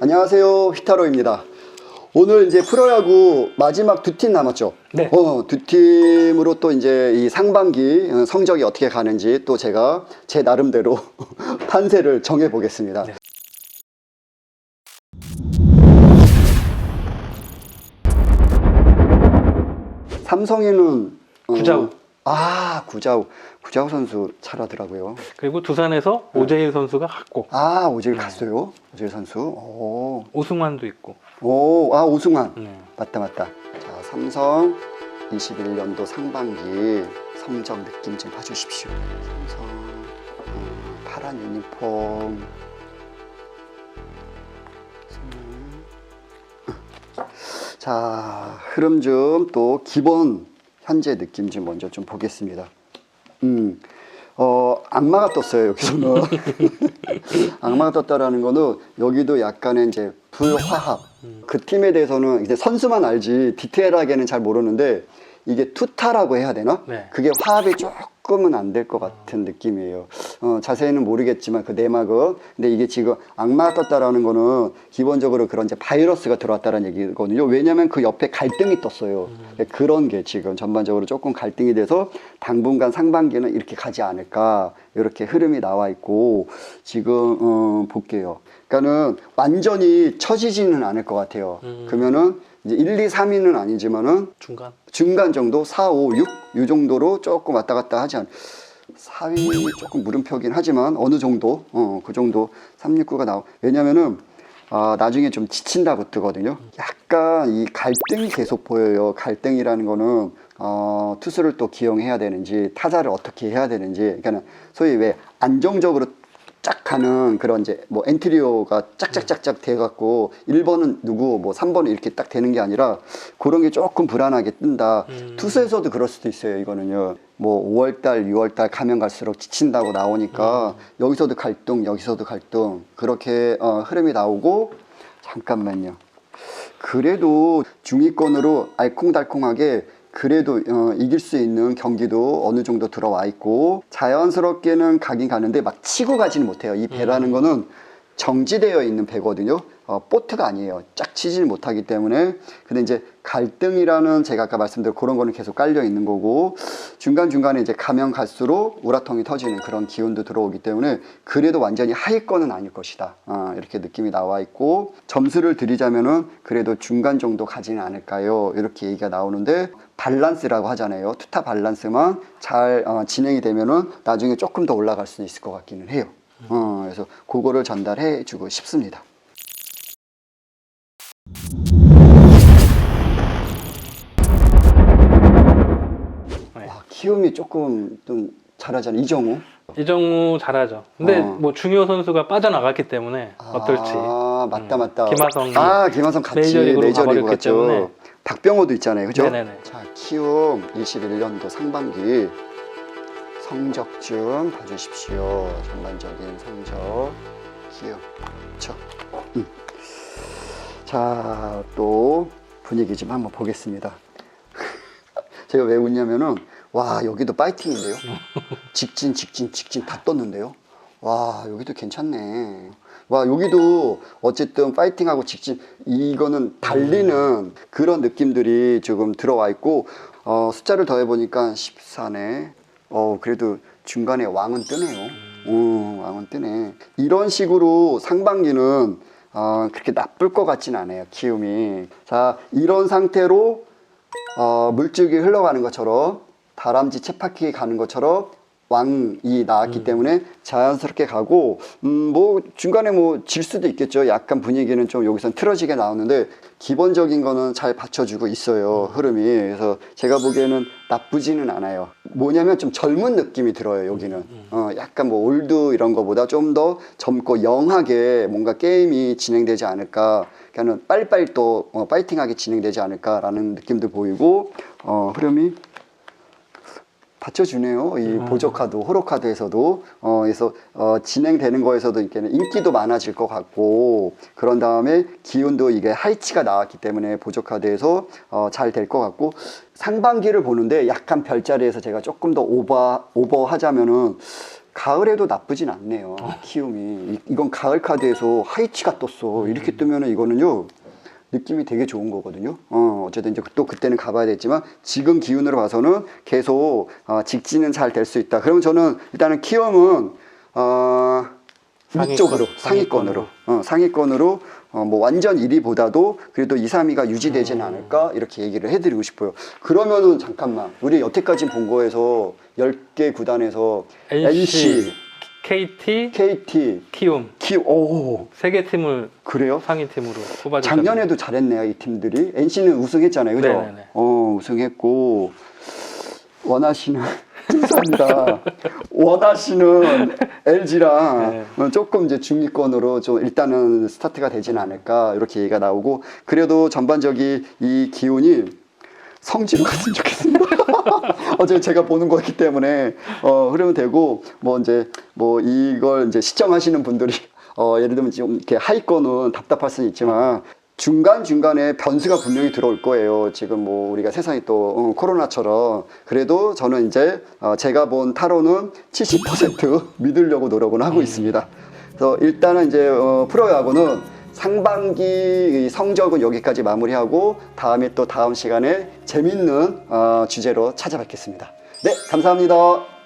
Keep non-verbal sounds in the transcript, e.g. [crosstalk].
안녕하세요. 히타로입니다. 오늘 이제 프로야구 마지막 두 팀 남았죠? 네. 어, 두 팀으로 또 이제 이 상반기 어, 성적이 어떻게 가는지 또 제가 제 나름대로 [laughs] 판세를 정해 보겠습니다. 네. 삼성에는 어, 구자욱. 아, 구자욱. 구자욱 선수 잘하더라고요. 그리고 두산에서 오재일 선수가 갔고 아, 오질 네. 갔어요. 오질 선수. 오. 오승환도 있고. 오, 아, 오승환. 네. 맞다 맞다 자 삼성 21년도 상반기 성적 느낌 좀 봐주십시오 삼성 음, 파란 유니폼 자 흐름 좀 또 기본 현재 느낌 좀 먼저 좀 보겠습니다 음, 어, 악마가 떴어요, 여기서는. [laughs] 악마가 떴다라는 거는 여기도 약간의 이제 불화합. 그 팀에 대해서는 이제 선수만 알지 디테일하게는 잘 모르는데 이게 투타라고 해야 되나? 네. 그게 화합이 조금 은안될 것 같은 느낌이에요. 어, 자세히는 모르겠지만 그 내막은. 근데 이게 지금 악마가 떴다라는 거는 기본적으로 그런 이제 바이러스가 들어왔다는 얘기거든요. 왜냐면 그 옆에 갈등이 떴어요. 그런 게 지금 전반적으로 조금 갈등이 돼서 당분간 상반기는 이렇게 가지 않을까. 이렇게 흐름이 나와 있고 지금 어, 볼게요. 그러니까는 완전히 처지지는 않을 것 같아요. 음. 그러면은 이제 1, 2, 3위는 아니지만은 중간. 중간 정도 4, 5, 6 이 정도로 조금 왔다 갔다 하지 않. 4위 조금 물음표긴 하지만 어느 정도 어 그 정도 3, 6, 9가 나오. 왜냐면은 아 나중에 좀 지친다고 뜨거든요. 약간 이 갈등이 계속 보여요. 갈등이라는 거는 어 투수를 또 기용해야 되는지 타자를 어떻게 해야 되는지 그러니까 소위 왜 안정적으로 쫙 가는 그런 이제 뭐 엔트리오가 짝짝짝짝 돼갖고 1번은 누구 뭐 3번은 이렇게 딱 되는 게 아니라 그런 게 조금 불안하게 뜬다. 음. 투수에서도 그럴 수도 있어요. 이거는요. 뭐 5월달, 6월달 가면 갈수록 지친다고 나오니까 여기서도 갈등, 여기서도 갈등 그렇게 어, 흐름이 나오고 잠깐만요. 그래도 중위권으로 알콩달콩하게 그래도 어, 이길 수 있는 경기도 어느 정도 들어와 있고 자연스럽게는 가긴 가는데 막 치고 가지는 못해요. 이 배라는 거는 정지되어 있는 배거든요. 어, 보트가 아니에요. 쫙 치지는 못하기 때문에. 근데 이제 갈등이라는 제가 아까 말씀드린 그런 거는 계속 깔려 있는 거고 중간중간에 이제 가면 갈수록 우라통이 터지는 그런 기운도 들어오기 때문에 그래도 완전히 하위권은 아닐 것이다. 어, 이렇게 느낌이 나와 있고 점수를 드리자면은 그래도 중간 정도 가지는 않을까요? 이렇게 얘기가 나오는데 밸런스라고 하잖아요. 투타 밸런스만 잘 어, 진행이 되면은 나중에 조금 더 올라갈 수 있을 것 같기는 해요. 어, 그래서 그거를 전달해 주고 싶습니다. 네. 와, 키움이 조금 좀 잘하잖아요. 이정우. 이정우 잘하죠. 근데 어. 뭐 중요 선수가 빠져나갔기 때문에 어떨지. 아, 맞다, 음, 맞다. 김하성이 아, 김하성 같이 메이저리그로 메이저리그 가버렸기 갔죠. 때문에. 박병호도 있잖아요. 그죠? 네네네. 자, 키움 21년도 상반기 성적 좀 봐주십시오. 전반적인 성적. 키움. 저. 음. 자, 또 분위기 좀 한번 보겠습니다. [laughs] 제가 왜 웃냐면은 와 여기도 파이팅인데요. 직진 직진 직진 다 떴는데요. 와 여기도 괜찮네. 와 여기도 어쨌든 파이팅하고 직진 이거는 달리는 그런 느낌들이 조금 들어와 있고 어, 숫자를 더해 보니까 14네. 어 그래도 중간에 왕은 뜨네요. 오, 왕은 뜨네. 이런 식으로 상반기는 어, 그렇게 나쁠 것 같진 않아요. 키움이. 자 이런 상태로 어, 물줄기 흘러가는 것처럼 다람쥐 쳇바퀴 가는 것처럼 왕이 나왔기 때문에 자연스럽게 가고 음 뭐 중간에 뭐 질 수도 있겠죠. 약간 분위기는 좀 여기선 틀어지게 나오는데 기본적인 거는 잘 받쳐주고 있어요 흐름이. 그래서 제가 보기에는 나쁘지는 않아요. 뭐냐면 좀 젊은 느낌이 들어요 여기는. 어 약간 뭐 올드 이런 거보다 좀 더 젊고 영하게 뭔가 게임이 진행되지 않을까. 그러니까는 빨리빨리 또 어, 파이팅하게 진행되지 않을까라는 느낌도 보이고 어 흐름이 받쳐주네요. 이 보조 카드, 호로 카드에서도 어 그래서 어 진행되는 거에서도 이렇게 인기도 많아질 것 같고 그런 다음에 기운도 이게 하이치가 나왔기 때문에 보조 카드에서 어 잘 될 것 같고 상반기를 보는데 약간 별자리에서 제가 조금 더 오버 오버하자면은 가을에도 나쁘진 않네요. 키움이. 이- 이건 가을 카드에서 하이치가 떴어. 이렇게 뜨면은 이거는요. 느낌이 되게 좋은 거거든요. 어, 어쨌든 이제 또 그때는 가봐야 되겠지만 지금 기운으로 봐서는 계속 어, 직진은 잘 될 수 있다. 그러면 저는 일단은 키움은 어, 상위권, 위쪽으로 상위권으로 어, 상위권으로 어, 뭐 완전 1위보다도 그래도 2, 3위가 유지되지는 않을까 이렇게 얘기를 해드리고 싶어요. 그러면은 잠깐만 우리 여태까지 본 거에서 10개 구단에서 NC, NC, KT, KT, 키움 키, 오 세 개 팀을 그래요? 상위 팀으로 뽑아줬 작년에도 잘했네요 이 팀들이 NC는 우승했잖아요 그죠? 네네네. 어 우승했고 원하시는 죄송합니다 원하시는 LG랑 네. 조금 이제 중위권으로 좀 일단은 스타트가 되지는 않을까 이렇게 얘기가 나오고 그래도 전반적인 이 기운이 성지로 갔으면 [laughs] 좋겠습니다. [laughs] 어제 제가 보는 거기 때문에 어 흐르면 되고 뭐 이제 뭐 이걸 이제 시청하시는 분들이 어 예를 들면 좀 이렇게 하위권은 답답할 수는 있지만 중간 중간에 변수가 분명히 들어올 거예요. 지금 뭐 우리가 세상이 또 어, 코로나처럼 그래도 저는 이제 어 제가 본 타로는 70% [laughs] 믿으려고 노력은 하고 있습니다. 그래서 일단은 이제 어, 프로야구는 상반기 이 성적은 여기까지 마무리하고 다음에 또 다음 시간에 재밌는 어, 주제로 찾아뵙겠습니다. 네, 감사합니다.